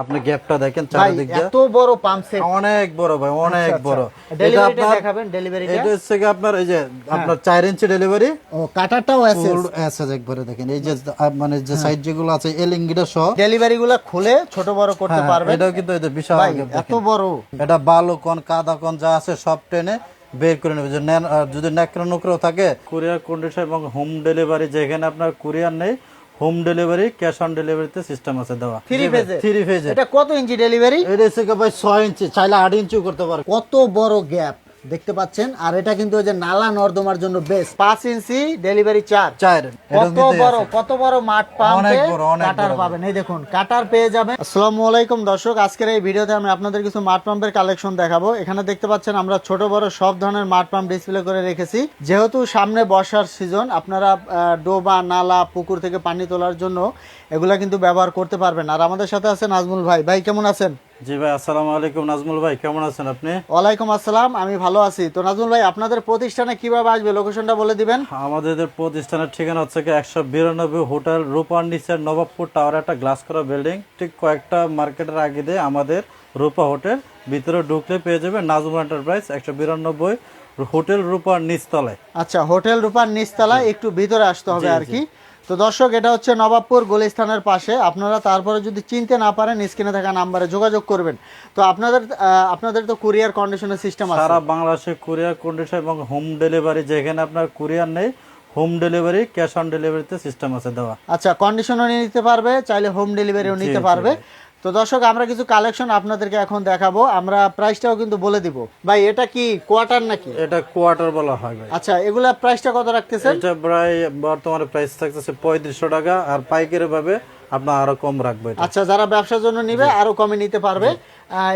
আপনি গ্যাপটা দেখেন চারিদিক দিয়ে। এত বড় পাম্প সেট। অনেক বড় ভাই অনেক বড়। এটা আপনার দেখাবেন ডেলিভারিটা এটা হচ্ছে কি আপনার এই যে আপনার চার ইঞ্চি ডেলিভারি ও কাটারটাও আছে এসএস একবারে দেখেন। এই যে মানে যে সাইড যেগুলো আছে এলিঙ্গিটা সহ। ডেলিভারি গুলা খুলে ছোট বড় করতে হ্যাঁ, পারবেন। এটাও কিন্তু যে বিশাল ভাই এত বড়। এটা বালু কোন কাদা কোন যা আছে সব টেনে বের করে নেবে। যদি ন্যাকড়া নুকড়ো থাকে কুরিয়ার কন্ডিশন এবং হোম ডেলিভারি যেখানে আপনার কুরিয়ার নেই হোম ডেলিভারি ক্যাশ অন ডেলিভারিতে সিস্টেম আছে দেওয়া। থ্রি ফেজে থ্রি ফেজে এটা কত ইঞ্চি ডেলিভারি এটা হচ্ছে ভাই ছয় ইঞ্চি চাইলে আট ইঞ্চিও করতে পারবে কত বড় গ্যাপ দেখতে পাচ্ছেন। আর এটা কিন্তু ওই যে নালা নর্দমার জন্য বেস্ট পাঁচ ইঞ্চি ডেলিভারি চার্জ চার কত বড় কত বড় মাঠ পাম্পে কাটার পাবেন। এই দেখুন কাটার পেয়ে যাবেন। আসসালামু আলাইকুম দর্শক আজকের এই ভিডিওতে আমি আপনাদের কিছু মাঠ পাম্পের কালেকশন দেখাবো। এখানে দেখতে পাচ্ছেন আমরা ছোট বড় সব ধরনের মাঠ পাম্প ডিসপ্লে করে রেখেছি। যেহেতু সামনে বর্ষার সিজন আপনারা ডোবা নালা পুকুর থেকে পানি তোলার জন্য এগুলা কিন্তু ব্যবহার করতে পারবেন। আর আমাদের সাথে আছেন নাজমুল ভাই। ভাই কেমন আছেন? জি ভাই আসসালামু আলাইকুম। নাজমুল ভাই কেমন আছেন আপনি? ওয়ালাইকুম আসসালাম আমি ভালো আছি। তো নাজমুল ভাই আপনাদের প্রতিষ্ঠানে কীভাবে আসবে? লোকেশনটা বলে দিবেন। আমাদের প্রতিষ্ঠানের ঠিকানা হচ্ছে কি একশো বিরানব্বই হোটেল রূপার নিচের নবাবপুর টাওয়ার একটা গ্লাস করা বিল্ডিং। ঠিক কয়েকটা মার্কেটের আগে দিয়ে আমাদের রূপা হোটেল ভিতরে ঢুকলে পেয়ে যাবে নাজমুল এন্টারপ্রাইজ একশো বিরানব্বই হোটেল রূপার নিচতলায়। আচ্ছা হোটেল রূপার নিচতলা একটু ভিতরে আসতে হবে আর কি। তো দর্শক এটা হচ্ছে নবাবপুর গলিস্থানের পাশে। আপনারা তারপরে যদি চিনতে না পারেন স্ক্রিনে থাকা নাম্বারে যোগাযোগ করবেন। তো আপনাদের আপনাদের তো কুরিয়ার কন্ডিশনের সিস্টেম আছে। সারা বাংলাদেশে কুরিয়ার কন্ডিশন এবং হোম ডেলিভারি যেখানে আপনার কুরিয়ার নেই হোম ডেলিভারি ক্যাশ অন ডেলিভারিতে সিস্টেম আছে দেওয়া। আচ্ছা কন্ডিশনও নিতে পারবে চাইলে হোম ডেলিভারিও নিতে পারবে। তো দর্শক আমরা কিছু কালেকশন আপনাদেরকে এখন দেখাবো। আমরা প্রাইসটাও কিন্তু বলে দিব। ভাই এটা কি কোয়ার্টার নাকি? এটা কোয়ার্টার বলা হয় ভাই। আচ্ছা এগুলা প্রাইসটা কত রাখতেছেন? এটা প্রায় বর্তমানে প্রাইস থাকতেছে পঁয়ত্রিশশো টাকা আর পাইকারি ভাবে আপনার আরও কম রাখব আচ্ছা যারা ব্যবসার জন্য নিবে আরও কমে নিতে পারবে।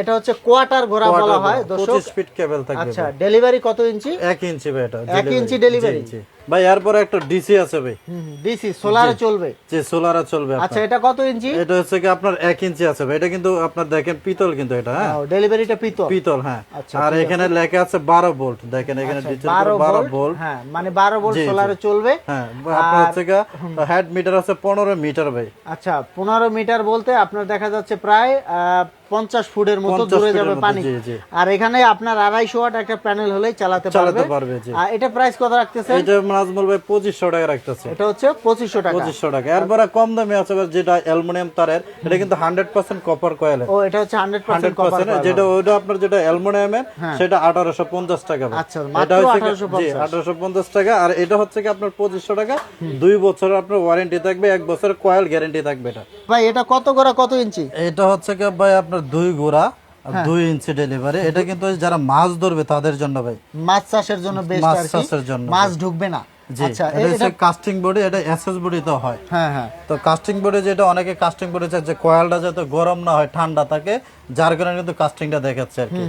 এটা হচ্ছে কোয়ার্টার ঘোড়া বলা হয় দর্শক। পঁচিশ ফিট কেবল থাকবে আচ্ছা ডেলিভারি কত ইঞ্চি? এক ইঞ্চি ভাই এটা এক ইঞ্চি ডেলিভারি ভাই এরপরে একটা ডিসি আছে ভাই। ডিসি সোলারে চলবে। যে সোলারে চলবে। আচ্ছা এটা কত ইঞ্চি? এটা হচ্ছে কি আপনার এক ইঞ্চি আছে ভাই। এটা কিন্তু আপনার দেখেন পিতল কিন্তু এটা হ্যাঁ? ডেলিভারিটা পিতল। পিতল হ্যাঁ। আচ্ছা, আর এখানে লেখা আছে বারো ভোল্ট। দেখেন এখানে ডিটেল বারো বারো ভোল্ট ভোল্ট। হ্যাঁ মানে বারো ভোল্ট সোলারে চলবে। হ্যাঁ আপনার হচ্ছে কি হেড মিটার আছে পনেরো মিটার ভাই। আচ্ছা পনেরো মিটার বলতে আপনার দেখা যাচ্ছে প্রায় আহ, পঞ্চাশ ফুটের মতো দূরে যাবে পানি। আর এখানে আপনার আড়াইশো ওয়াট একটা প্যানেল হলেই চালাতে পারবে চালাতে পারবে। জি। আর এটা প্রাইস কত রাখতেছে এটা নাজমুল ভাই পঁচিশশো টাকা রাখতেছে। এটা হচ্ছে পঁচিশশো টাকা। পঁচিশশো টাকা। এরপরে কম দামে আছে যেটা অ্যালুমিনিয়াম তারের এটা কিন্তু হান্ড্রেড পার্সেন্ট কপার কয়েল ও এটা হচ্ছে হান্ড্রেড হান্ড্রেড পার্সেন্ট যেটা ওইটা আপনার যেটা অ্যালুমিনিয়ামের সেটা আঠারোশো পঞ্চাশ টাকা আচ্ছা, মাত্র এটা হচ্ছে কি- 1850 আঠারোশো পঞ্চাশ টাকা। আর এটা হচ্ছে কি আপনার পঁচিশশো টাকা। দুই বছর আপনার ওয়ারেন্টি থাকবে এক বছর কয়েল গ্যারেন্টি থাকবে এটা। ভাই এটা কত করে কত ইঞ্চি? এটা হচ্ছে কি ভাই আপনার দুই গোড়া হ্যাঁ। দুই ইঞ্চি ডেলিভারি এটা কিন্তু যারা মাছ ধরবে তাদের জন্য ভাই মাছ চাষের জন্য মাছ চাষের জন্য। মাছ ঢুকবে না আচ্ছা এটা কাস্টিং বডি এটা এসএস বডি তো হয়। হ্যাঁ হ্যাঁ। তো কাস্টিং বোর্ডে যেটা অনেকে কাস্টিং বোর্ডে যে কয়েলটা যাতে গরম না হয় ঠান্ডা থাকে যার কারণে কিন্তু কাস্টিংটা দেখাচ্ছে আর কি।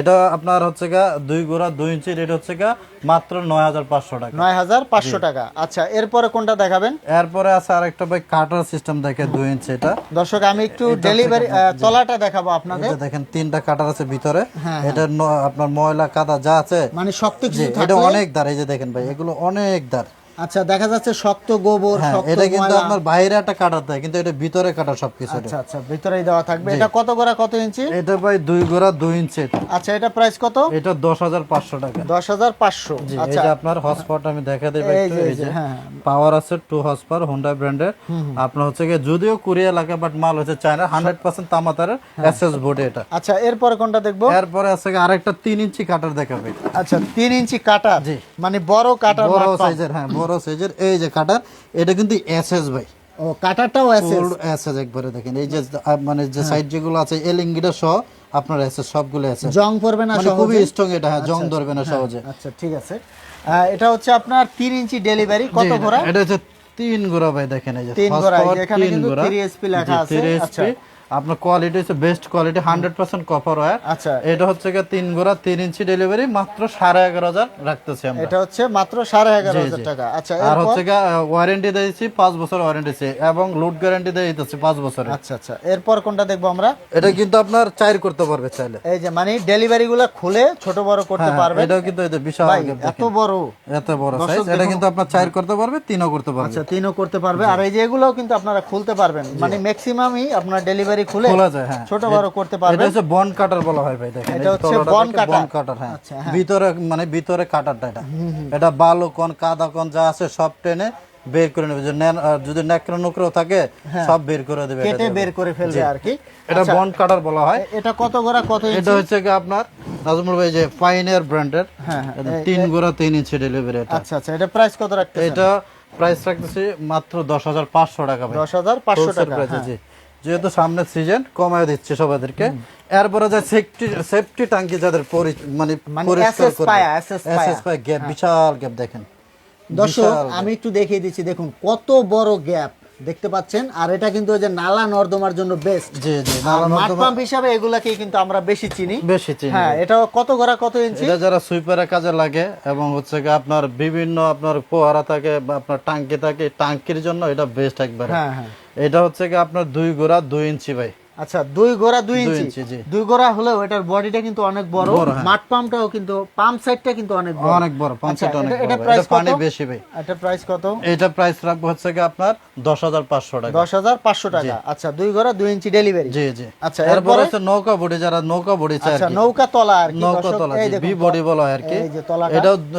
এটা আপনার হচ্ছে গা দুই গোড়া দুই ইঞ্চি রেট হচ্ছে গা মাত্র নয় হাজার পাঁচশো টাকা। নয় হাজার পাঁচশো টাকা। আচ্ছা এরপরে কোনটা দেখাবেন? এরপরে আছে আরেকটা ভাই কাটার সিস্টেম দেখে দুই ইঞ্চি এটা। দর্শক আমি একটু ডেলিভারি তলাটা দেখাবো আপনাদের। দেখেন তিনটা কাটার আছে ভিতরে। হ্যাঁ, এটা আপনার ময়লা কাদা যা আছে। মানে শক্ত এটা অনেক দার এই যে দেখেন ভাই এগুলো অনেক দার আচ্ছা দেখা যাচ্ছে শক্ত গোবর হ্যাঁ এটা কিন্তু আপনার বাইরে একটা কাটার দেয় কিন্তু এটা ভিতরে কাটা সবকিছু। আচ্ছা আচ্ছা ভিতরেই দেওয়া থাকবে। এটা কত করে কত ইঞ্চি? এটা ভাই দুই গোড়া দুই ইঞ্চি আচ্ছা এটা প্রাইস কত? এটা দশ হাজার পাঁচশো টাকা। দশ হাজার পাঁচশো। আচ্ছা। আপনার হসপাওয়ার আমি দেখা দেব যে হ্যাঁ, পাওয়ার আছে টু হসপাওয়ার হোন্ডা ব্র্যান্ডের আপনার হচ্ছে গিয়ে যদিও কোরিয়া লাগে বাট মাল হচ্ছে চায়না হান্ড্রেড পার্সেন্ট তামাতারের এসএস বোর্ডে এটা। আচ্ছা এরপরে কোনটা দেখব? এরপরে আছে আরেকটা তিন ইঞ্চি কাটার দেখাবে। আচ্ছা তিন ইঞ্চি কাটার জি। মানে বড় কাটার বড় সাইজের হ্যাঁ বড় সাইজের এই যে কাটার এটা কিন্তু এসএস ভাই। ও কাটারটাও আছে ফুল এসএস একবারে দেখেন এই যে মানে যে সাইড যেগুলো আছে এলিঙ্গিটা সহ আপনার এসএস সবগুলো এসএস জং পড়বে না মানে সহজে? খুবই স্ট্রং এটা হ্যাঁ জং ধরবে না সহজে। আচ্ছা ঠিক আছে। এটা হচ্ছে আপনার তিন ইঞ্চি ডেলিভারি কত ঘোড়া? এটা হচ্ছে তিন গোড়া ভাই দেখেন এই যে তিন গোড়া, এখানে কিন্তু গোড়া। 3SP লেখা আছে, আচ্ছা। আপনার কোয়ালিটি হচ্ছে best quality hundred percent copper wire আচ্ছা। এটা হচ্ছে গিয়ে তিন গোড়া তিন ইঞ্চি ডেলিভারি মাত্র সাড়ে এগারো হাজার রাখতেছি আমরা। এটা হচ্ছে মাত্র সাড়ে এগারো হাজার টাকা। আচ্ছা আর হচ্ছে গিয়ে ওয়ারেন্টি দিয়েছি পাঁচ বছর ওয়ারেন্টি এবং লুট গ্যারান্টি দিয়ে দিতেছি পাঁচ বছরের আচ্ছা আচ্ছা। এরপর কোনটা দেখব আমরা? এটা কিন্তু আপনার চাইর করতে পারবে চাইলে। এই যে মানে ডেলিভারি গুলা খুলে ছোট বড় করতে হ্যাঁ, পারবে। এটাও কিন্তু এই যে বিশাল এত বড়। এত বড় সাইজ এটা কিন্তু আপনার চাইর করতে পারবে তিনও করতে পারবে। আচ্ছা তিনও করতে পারবে। আর এই যে এগুলোও কিন্তু আপনারা খুলতে পারবেন। মানে ম্যাক্সিমামই আপনার ডেলিভারি ডেলিভারি খুলে খোলা যায় হ্যাঁ। ছোট বড় করতে এটা হচ্ছে বন কাটার বলা হয় ভাই দেখেন এটা হচ্ছে bond cutter। বন কাটার হ্যাঁ। আচ্ছা, হ্যাঁ। ভিতরে মানে ভিতরে কাটারটা এটা। এটা বালু কোন কাদা কোন যা আছে সব টেনে বের করে নেবে। যদি নেকড়ে নুকড়ো থাকে সব বের করে দেবে হ্যাঁ। কেটে বের করে ফেলবে আর কি। এটা আচ্ছা, বন কাটার বলা হয়। এটা কত গোড়া কত এটা হচ্ছে কি আপনার নাজমুল ভাই যে পাইনিয়ার ব্র্যান্ডের হ্যাঁ, হ্যাঁ, তিন গোড়া তিন ইঞ্চি ডেলিভারি এটা। আচ্ছা আচ্ছা এটা প্রাইস কত রাখতে এটা প্রাইস রাখতেছি মাত্র দশ হাজার পাঁচশো টাকা দশ হাজার পাঁচশো টাকা হ্যাঁ। আছে। যেহেতু সামনে সিজন কমায় দিচ্ছে সবাইদেরকে। এরপরে যে সেফটি সেফটি ট্যাঙ্কি যাদের পরি- মানে মানে পরিষ্কার গ্যাপ বিশাল গ্যাপ দেখেন। দর্শক আমি একটু দেখিয়ে দিচ্ছি দেখুন কত বড় গ্যাপ দেখতে পাচ্ছেন। আর এটা কিন্তু ওই যে নালা নর্দমার জন্য বেস্ট জি জি নালা নর্দমা পাম্প হিসাবে এগুলাকেই কিন্তু আমরা বেশি চিনি। বেশি চিনি। হ্যাঁ এটা কত গোড়া কত ইঞ্চি এটা যারা সুইপারের কাজে লাগে এবং হচ্ছে কি আপনার বিভিন্ন আপনার ফোয়ারা থাকে বা আপনার টাঙ্কি থাকে টাঙ্কির জন্য এটা বেস্ট একবার। হ্যাঁ হ্যাঁ। এটা হচ্ছে কি আপনার দুই গোড়া দুই ইঞ্চি ভাই। আচ্ছা দুই গোড়া দুই ইঞ্চি। দুই গোড়া হলেও এটার বডিটা কিন্তু অনেক বড়। হ্যাঁ। মাঠ পাম্পটাও কিন্তু পাম্প সাইডটা কিন্তু অনেক বড়। অনেক বড় আচ্ছা, পঞ্চায়েত অনেক এটা- পানি কত? বেশি ভাই। এটা প্রাইস কত? এটা প্রাইস রাখব হচ্ছে কি আপনার দশ হাজার পাঁচশো টাকা। দশ হাজার পাঁচশো টাকা। আচ্ছা দুই গোড়া দুই ইঞ্চি ডেলিভারি জি জি। আচ্ছা, এরপরে? হচ্ছে নৌকা বডি যারা নৌকা বডি চায় আচ্ছা নৌকা তলা আর কি নৌকা তলা বি বডি বলা হয় আর কি।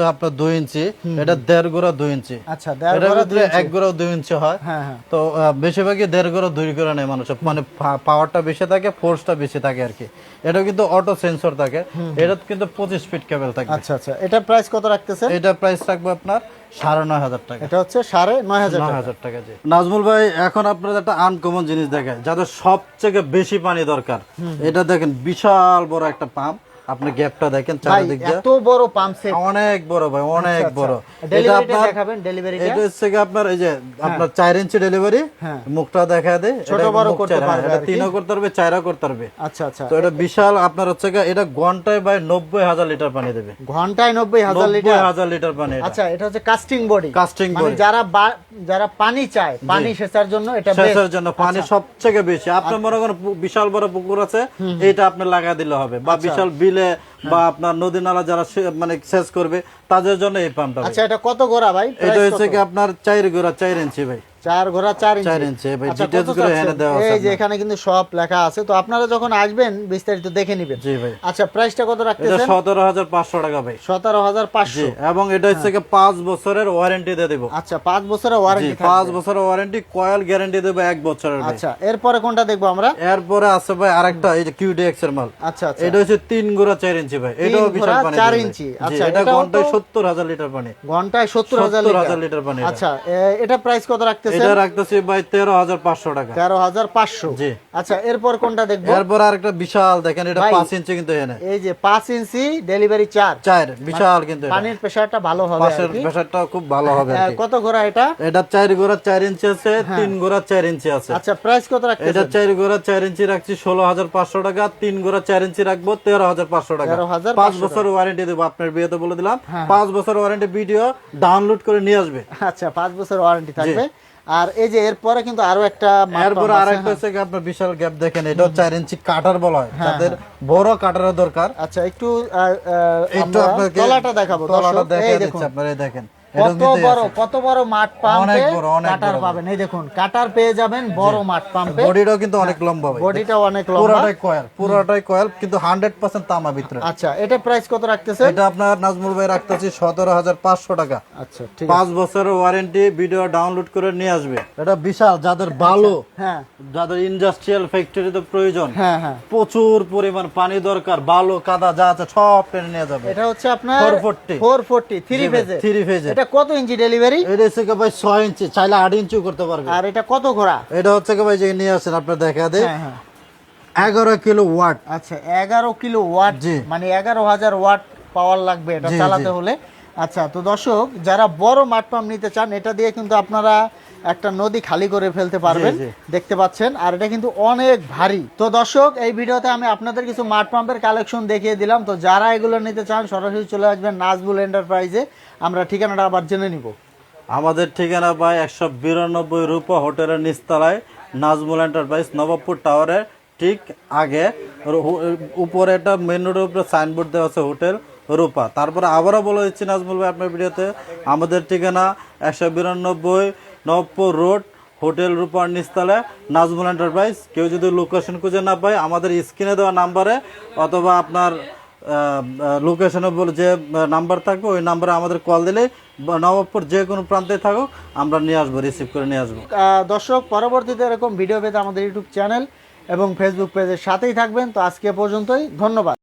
আপনার দুই ইঞ্চি এটা দেড় গোড়া দুই ইঞ্চি। আচ্ছা দেড় গোড়া দুই ইঞ্চি। এক গোড়া দুই ইঞ্চি হয় হ্যাঁ হ্যাঁ। তো বেশিরভাগই দেড় গোড়া দুই গোড়া নেই মানুষ মানে পাওয়ারটা বেশি থাকে ফোর্সটা বেশি থাকে আর কি। এটা কিন্তু অটো সেন্সর থাকে। এটা কিন্তু পঁচিশ ফিট কেবল থাকে আচ্ছা আচ্ছা। এটা প্রাইস কত রাখতেছে এটা প্রাইস রাখব আপনার সাড়ে নয় হাজার টাকা। এটা হচ্ছে সাড়ে নয় হাজার নয় টাকা। হাজার টাকা জি। নাজমুল ভাই এখন আপনার একটা আনকমন জিনিস দেখায় যাদের সবথেকে বেশি পানি দরকার এটা দেখেন বিশাল বড় একটা পাম্প আপনি গ্যাপটা দেখেন চারিদিক দিয়ে। এত বড় পাম্প সেট অনেক বড় ভাই অনেক বড়। এটা ডেলিভারিটা আপনার দেখাবেন ডেলিভারি এটা হচ্ছে কি আপনার এই যে আপনার চার ইঞ্চি ডেলিভারি হ্যাঁ। মুখটা দেখা দেয় ছোট বড় করতে হ্যাঁ, পারবে এটা তিনও করতে পারবে চারও করতে পারবে। আচ্ছা আচ্ছা। তো এটা বিশাল আপনার হচ্ছে কি এটা ঘন্টায় বাই নব্বই হাজার লিটার পানি দেবে। ঘন্টায় নব্বই হাজার নব্বই লিটার? হাজার লিটার পানি আচ্ছা এটা হচ্ছে কাস্টিং বডি Casting মানে যারা যারা পানি চায় পানি সেচার জন্য এটা। সেচের জন্য পানি আচ্ছা। সবচেয়ে বেশি। আপনার মনে করেন বিশাল বড় পুকুর আছে এটা আপনি লাগা দিলে হবে। বা আচ্ছা। বিশাল বিলে হ্যাঁ। বা আপনার নদী নালা যারা মানে সেচ করবে তাদের জন্য এই পাম্পটা আচ্ছা এটা কত গোড়া ভাই? এটা হচ্ছে কি আপনার চার গোড়া চার ইঞ্চি ভাই। চার ঘোড়া চার ইঞ্চি। আচ্ছা, এই যে এখানে কিন্তু সব লেখা আছে তো আপনারা যখন আসবেন বিস্তারিত দেখে নেবেন। জি ভাই। আচ্ছা প্রাইসটা কত রাখতেছেন? সতেরো হাজার পাঁচশো টাকা ভাই। সতেরো হাজার পাঁচশো। এবং এটা হচ্ছে পাঁচ বছরের ওয়ারেন্টি দিয়ে দেবো। আচ্ছা পাঁচ বছরের ওয়ারেন্টি পাঁচ বছরের ওয়ারেন্টি কয়েল গ্যারান্টি দেবো এক বছরের আচ্ছা এরপরে কোনটা দেখব আমরা? এরপরে আছে ভাই আরেকটা এই যে কিউডিএক্স এর মাল। আচ্ছা আচ্ছা। এটা হচ্ছে তিন গোড়া চার ইঞ্চি ভাই। এটাও বিশাল পানি চার ইঞ্চি। আচ্ছা, এটা ঘন্টায় সত্তর হাজার লিটার পানি। ঘন্টায় সত্তর হাজার 70,000 লিটার। পানি আচ্ছা এটা প্রাইস কত এটা রাখতেছি ভাই তেরো হাজার পাঁচশো টাকা। তেরো হাজার পাঁচশো। জি। আচ্ছা এরপর কোনটা দেখব? এরপর আরেকটা বিশাল দেখেন এটা ভাই, ইঞ্চি কিন্তু এনে এই যে পাঁচ ইঞ্চি ডেলিভারি চার চার বিশাল কিন্তু পানির প্রেসারটা ভালো হবে আর প্রেসারটা খুব ভালো হবে আর হ্যাঁ, কি। কত এটা? এটা গোড়া ইঞ্চি আছে গোড়া চার ইঞ্চি আছে। আচ্ছা প্রাইস কত এটা রাখতেছে চার গোড়া চার ইঞ্চি রাখছি ষোলো হাজার পাঁচশো টাকা তিন গোড়া চার ইঞ্চি রাখব তেরো হাজার পাঁচশো টাকা। 13,500 পাঁচ বছর ওয়ারেন্টি দেবো আপনার বিয়েতে বলে দিলাম। হ্যাঁ। পাঁচ বছর ওয়ারেন্টি ভিডিও ডাউনলোড করে নিয়ে আসবে। আচ্ছা পাঁচ বছর ওয়ারেন্টি থাকবে। আর এই যে এরপরে কিন্তু আরও একটা এরপরে আর একটা আরেকটা হচ্ছে আপনার বিশাল গ্যাপ দেখেন এটা চার ইঞ্চি কাটার বলা হয়। তাদের বড় কাটারের দরকার। আচ্ছা একটু একটু আপনাকে তলাটা দেখাবো তলাটা আপনার এই দেখেন। কত বড় কত বড় মাঠ পাম্পে কাটার পাবেন। এই দেখুন কাটার পেয়ে যাবেন বড় মাঠ পাম্পে বডিটাও কিন্তু অনেক লম্বা ভাই। বডিটা অনেক লম্বা। পুরোটাই কয়েল পুরোটাই কয়েল কিন্তু হান্ড্রেড পার্সেন্ট তামা ভিতরে। আচ্ছা এটা প্রাইস কত রাখতেছে এটা আপনার নাজমুল ভাই রাখতেছি সতেরো হাজার পাঁচশো টাকা। আচ্ছা ঠিক পাঁচ বছরের ওয়ারেন্টি ভিডিও ডাউনলোড করে নিয়ে আসবে। এটা বিশাল যাদের ভালো হ্যাঁ। যাদের ইন্ডাস্ট্রিয়াল ফ্যাক্টরিতে প্রয়োজন হ্যাঁ হ্যাঁ। প্রচুর পরিমাণ পানি দরকার ভালো কাদা যা আছে সব টেনে নিয়ে যাবে। এটা হচ্ছে আপনার 440 ফোর ফোরটি থ্রি ফেজে থ্রি ফেজে এটা কত ইঞ্চি ডেলিভারি এটা হচ্ছে কি ভাই ছয় ইঞ্চি চাইলে আট ইঞ্চি করতে পারবে। আর এটা কত ঘোড়া? এটা হচ্ছে কি ভাই যে নিয়ে আসেন আপনার দেখা দেয় হ্যাঁ হ্যাঁ। এগারো কিলো ওয়াট। আচ্ছা এগারো কিলো ওয়াট। মানে এগারো হাজার ওয়াট পাওয়ার লাগবে এটা চালাতে হলে। আচ্ছা তো দর্শক যারা বড় মাঠ পাম্প নিতে চান এটা দিয়ে কিন্তু আপনারা একটা নদী খালি করে ফেলতে পারবেন। দেখতে পাচ্ছেন আর এটা কিন্তু অনেক ভারী। তো দর্শক এই ভিডিওতে আমি আপনাদের কিছু মাঠ পাম্পের কালেকশন দেখিয়ে দিলাম। তো যারা এগুলো নিতে চান সরাসরি চলে আসবেন নাজবুল এন্টারপ্রাইজে। আমরা ঠিকানাটা আবার জেনে নিব। আমাদের ঠিকানা পাই একশো বিরানব্বই রূপা হোটেলের নিচতলায় নাজমুল এন্টারপ্রাইজ নবাবপুর টাওয়ারের ঠিক আগে। উপরে একটা মেন রোডের উপরে সাইনবোর্ড দেওয়া আছে হোটেল। রূপা। তারপরে আবারও বলে দিচ্ছি, নাজমুল ভাই, আপনার ভিডিওতে আমাদের ঠিকানা একশো বিরানব্বই নবপুর রোড, হোটেল রূপার নিস্তালা, নাজমুল এন্টারপ্রাইজ। কেউ যদি লোকেশন খুঁজে না পায়, আমাদের স্ক্রিনে দেওয়া নাম্বারে অথবা আপনার লোকেশনে বলে যে নাম্বার থাকবে, ওই নাম্বারে আমাদের কল দিলে নবাবপুর যে কোনো প্রান্তে থাকুক, আমরা নিয়ে আসব রিসিভ করে নিয়ে আসব। দর্শক, পরবর্তীতে এরকম ভিডিও পেতে আমাদের ইউটিউব চ্যানেল এবং ফেসবুক পেজের সাথেই থাকবেন। তো আজকে পর্যন্তই, ধন্যবাদ।